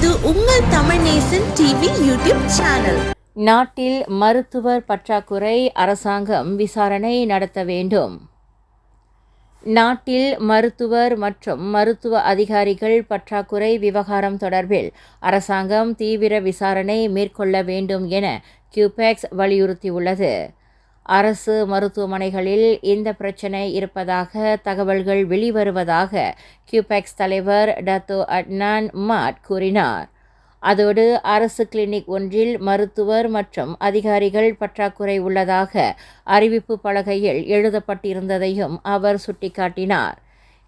இது உங்கள் Tamil Nesan TV YouTube channel. நாட்டில் மருத்துவர் பற்றாக்குறை அரசாங்கம் விசாரணை நடத்த வேண்டும். நாட்டில் மருத்துவர் மற்றும் மருத்துவ அதிகாரிகள் பற்றாக்குறை விவகாரம் தொடர்பில் அரசாங்கம் தீவிர விசாரணை மேற்கொள்ள வேண்டும் என கியூபெக்ஸ் வலியுறுத்தியுள்ளது. அரசு மருத்துவமனைகளில் இந்த பிரச்சினை இருப்பதாக தகவல்கள் வெளிவருவதாக கியூபெக்ஸ் தலைவர் டத்தோ அட்னான் மாட் கூறினார். அதோடு அரசு கிளினிக் ஒன்றில் மருத்துவர் மற்றும் அதிகாரிகள் பற்றாக்குறை உள்ளதாக அறிவிப்பு பலகையில் எழுதப்பட்டிருந்ததையும் அவர் சுட்டிக்காட்டினார்.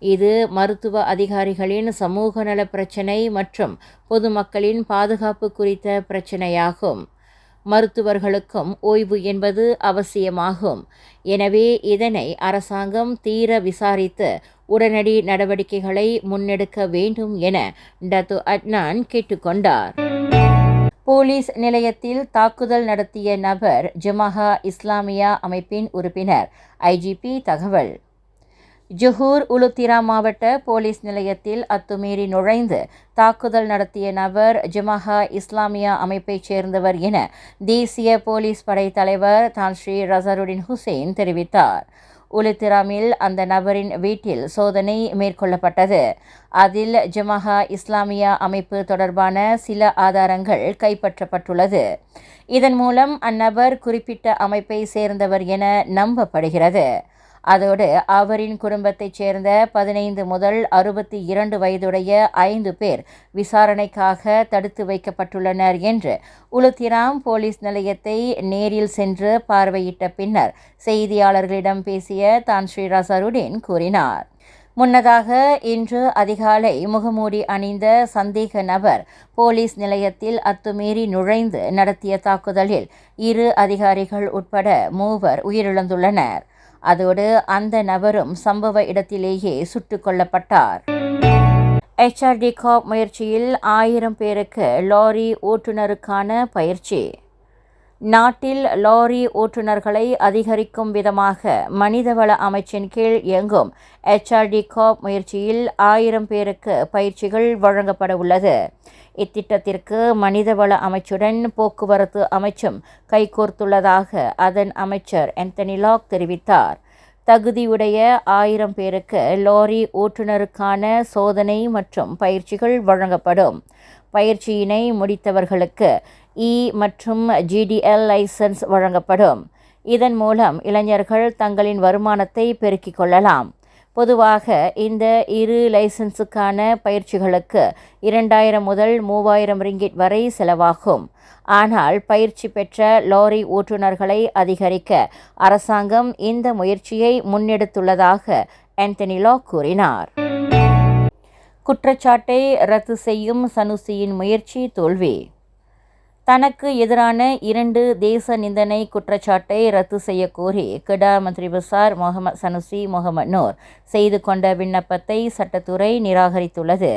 இது மருத்துவ அதிகாரிகளின் சமூக நல பிரச்சினை மற்றும் பொதுமக்களின் பாதுகாப்பு குறித்த பிரச்சினையாகும். மருத்துவர்களுக்கும் ஓய்வு என்பது அவசியமாகும். எனவே இதனை அரசாங்கம் தீர விசாரித்து உடனடி நடவடிக்கைகளை முன்னெடுக்க வேண்டும் என டத்து அட்னான் கேட்டுக்கொண்டார். போலீஸ் நிலையத்தில் தாக்குதல் நடத்திய நபர் ஜமாஹா இஸ்லாமியா அமைப்பின் உறுப்பினர். ஐஜிபி தகவல். ஜொஹூர் உலுத்திரா மாவட்ட போலீஸ் நிலையத்தில் அத்துமீறி நுழைந்து தாக்குதல் நடத்திய நபர் ஜமாஹா இஸ்லாமியா அமைப்பைச் சேர்ந்தவர் என தேசிய போலீஸ் படை தலைவர் தான் ஸ்ரீ ரசருடின் ஹுசைன் தெரிவித்தார். உலுத்திராமில் அந்த நபரின் வீட்டில் சோதனை மேற்கொள்ளப்பட்டது. அதில் ஜமாஹா இஸ்லாமியா அமைப்பு தொடர்பான சில ஆதாரங்கள் கைப்பற்றப்பட்டுள்ளது. இதன் மூலம் அந்நபர் குறிப்பிட்ட அமைப்பை சேர்ந்தவர் என நம்பப்படுகிறது. அதோடு அவரின் குடும்பத்தைச் சேர்ந்த பதினைந்து முதல் அறுபத்தி இரண்டு வயதுடைய ஐந்து பேர் விசாரணைக்காக தடுத்து வைக்கப்பட்டுள்ளனர் என்று உலுத்திராம் போலீஸ் நிலையத்தை நேரில் சென்று பார்வையிட்ட பின்னர் செய்தியாளர்களிடம் பேசிய தான் ஸ்ரீராசருடன் கூறினார். முன்னதாக இன்று அதிகாலை முகமூடி அணிந்த சந்தேக நபர் போலீஸ் நிலையத்தில் அத்துமீறி நுழைந்து நடத்திய தாக்குதலில் இரு அதிகாரிகள் உட்பட மூவர் உயிரிழந்துள்ளனர். அதோடு அந்த நபரும் சம்பவ இடத்திலேயே சுட்டுக் கொல்லப்பட்டார். எச்ஆர்டி காப் முயற்சியில் ஆயிரம் பேருக்கு லாரி ஓட்டுநருக்கான பயிற்சி. நாட்டில் லாரி ஓட்டுநர்களை அதிகரிக்கும் விதமாக மனிதவள அமைச்சின் கீழ் இயங்கும் எச்ஆர்டி காப் முயற்சியில் ஆயிரம் பேருக்கு பயிற்சிகள் வழங்கப்பட உள்ளது. இத்திட்டத்திற்கு மனிதவள அமைச்சுடன் போக்குவரத்து அமைச்சும் கைகோர்த்துள்ளதாக அதன் அமைச்சர் ஆந்தனி லாக் தெரிவித்தார். தகுதியுடைய ஆயிரம் பேருக்கு லாரி ஓட்டுநருக்கான சோதனை மற்றும் பயிற்சிகள் வழங்கப்படும். பயிற்சியினை முடித்தவர்களுக்கு இ மற்றும் ஜிடிஎல் லைசன்ஸ் வழங்கப்படும். இதன் மூலம் இளைஞர்கள் தங்களின் வருமானத்தை பெருக்கிக் கொள்ளலாம். பொதுவாக இந்த இரு லைசன்ஸுக்கான பயிற்சிகளுக்கு இரண்டாயிரம் முதல் மூவாயிரம் ரிங்கிட் வரை செலவாகும். ஆனால் பயிற்சி பெற்ற லாரி ஓட்டுநர்களை அதிகரிக்க அரசாங்கம் இந்த முயற்சியை முன்னெடுத்துள்ளதாக ஆந்தனி லா கூறினார். குற்றச்சாட்டை ரத்து செய்யும் சனுசியின் முயற்சி தோல்வி. தனக்கு எதிரான இரண்டு தேச நிந்தனை குற்றச்சாட்டை ரத்து செய்ய கோரி கிடா மந்திரி பசார் முகமது சனுசி முகமது நூர் செய்து கொண்ட விண்ணப்பத்தை சட்டத்துறை நிராகரித்துள்ளது.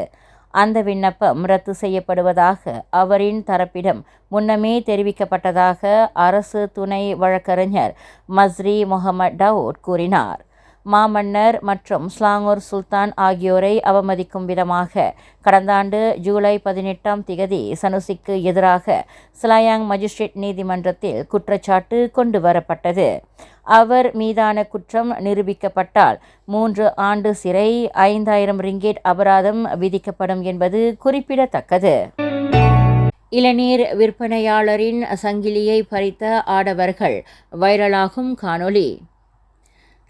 அந்த விண்ணப்பம் ரத்து செய்யப்படுவதாக அவரின் தரப்பிடம் முன்னமே தெரிவிக்கப்பட்டதாக அரசு துணை வழக்கறிஞர் மஸ்ரி முகமது டவுட் கூறினார். மாமன்னர் மற்றும் ஸ்லாங்கூர் சுல்தான் ஆகியோரை அவமதிக்கும் விதமாக கடந்த ஆண்டு ஜூலை பதினெட்டாம் திகதி சனுசிக்கு எதிராக சிலாயாங் மஜிஸ்ட்ரேட் நீதிமன்றத்தில் குற்றச்சாட்டு கொண்டு வரப்பட்டது. அவர் மீதான குற்றம் நிரூபிக்கப்பட்டால் மூன்று ஆண்டு சிறை ஐந்தாயிரம் ரிங்கேட் அபராதம் விதிக்கப்படும் என்பது குறிப்பிடத்தக்கது. இளநீர் விற்பனையாளரின் சங்கிலியை பறித்த ஆடவர்கள் வைரலாகும் காணொளி.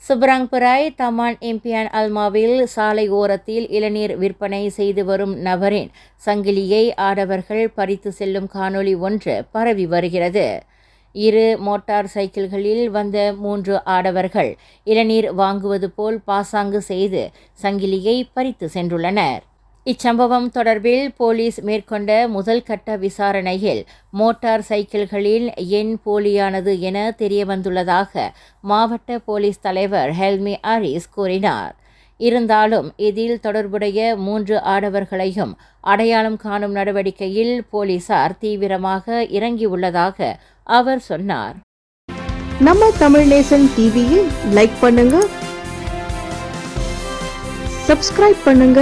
சுப்ராங்புராய் தமான் எம்பியான் அல்மாவில் சாலை ஓரத்தில் இளநீர் விற்பனை செய்து வரும் நபரின் சங்கிலியை ஆடவர்கள் பறித்து செல்லும் காணொளி ஒன்று பரவி வருகிறது. இரு மோட்டார் சைக்கிள்களில் வந்த மூன்று ஆடவர்கள் இளநீர் வாங்குவது போல் பாசாங்கு செய்து சங்கிலியை பறித்து சென்றுள்ளனர். இச்சம்பவம் தொடர்பில் போலீஸ் மேற்கொண்ட முதல் கட்ட விசாரணையில் மோட்டார் சைக்கிள்களில் எண் போலியானது என தெரியவந்துள்ளதாக மாவட்ட போலீஸ் தலைவர் ஹெல்மி ஆரிஸ் கூறினார். இருந்தாலும் இதில் தொடர்புடைய மூன்று ஆடவர்களையும் அடையாளம் காணும் நடவடிக்கையில் போலீசார் தீவிரமாக இறங்கியுள்ளதாக அவர் சொன்னார். நம்ம தமிழ் நேசன் டிவியை லைக் பண்ணுங்க சப்ஸ்கிரைப் பண்ணுங்க